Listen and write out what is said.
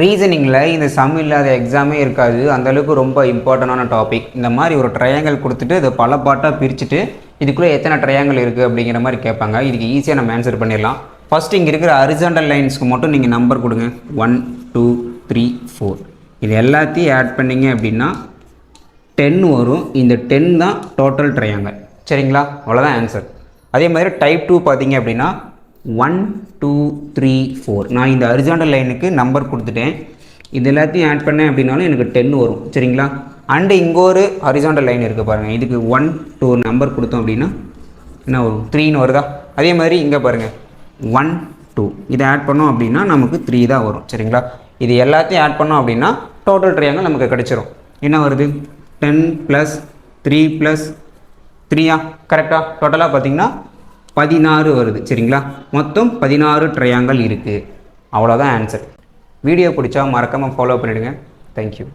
ரீசனிங்கில் இந்த சம் இல்லாத எக்ஸாமே இருக்காது. அந்தளவுக்கு ரொம்ப இம்பார்ட்டண்டான டாபிக் இந்த மாதிரி ஒரு ட்ரையாங்கல் கொடுத்துட்டு இதை பல பாட்டாக பிரிச்சுட்டு இதுக்குள்ளே எத்தனை ட்ரையாங்கல் இருக்குது அப்படிங்கிற மாதிரி கேட்பாங்க. இதுக்கு ஈஸியாக நம்ம ஆன்சர் பண்ணிடலாம். ஃபஸ்ட் இங்கே இருக்கிற அரிசாண்டல் லைன்ஸ்க்கு மட்டும் நீங்கள் நம்பர் கொடுங்க. ஒன் டூ த்ரீ ஃபோர் இது எல்லாத்தையும் ஆட் பண்ணீங்க அப்படின்னா டென் வரும். இந்த டென் தான் டோட்டல் ட்ரையாங்கல் சரிங்களா? அவ்வளோதான் ஆன்சர் அதே மாதிரி டைப் டூ பார்த்தீங்க அப்படின்னா ஒன் டூ த்ரீ ஃபோர் நான் இந்த அரிஜாண்டல் லைனுக்கு நம்பர் கொடுத்துட்டேன். இது எல்லாத்தையும் ஆட் பண்ணேன் அப்படின்னாலும் எனக்கு டென் வரும். சரிங்களா? அண்டு இங்கே ஒரு ஹரிசாண்டல் லைன் இருக்குது பாருங்கள் இதுக்கு ஒன் டூ நம்பர் கொடுத்தோம் அப்படின்னா என்ன வரும்? த்ரீன்னு வருதா? அதே மாதிரி இங்கே பாருங்கள் ஒன் டூ இதை ஆட் பண்ணோம் அப்படின்னா நமக்கு த்ரீ தான் வரும். சரிங்களா? இது எல்லாத்தையும் ஆட் பண்ணோம் அப்படின்னா டோட்டல் ட்ரையாங்கல் நமக்கு கிடச்சிரும். என்ன வருது? டென் ப்ளஸ் த்ரீ ப்ளஸ் த்ரீயா கரெக்டாக டோட்டலாக பார்த்தீங்கன்னா பதினாறு வருது. சரிங்களா? மொத்தம் பதினாறு ட்ரையாங்கல் இருக்குது அவ்வளோதான் ஆன்சர் வீடியோ பிடிச்சா மறக்காமல் ஃபாலோ பண்ணிவிடுங்க தேங்க்யூ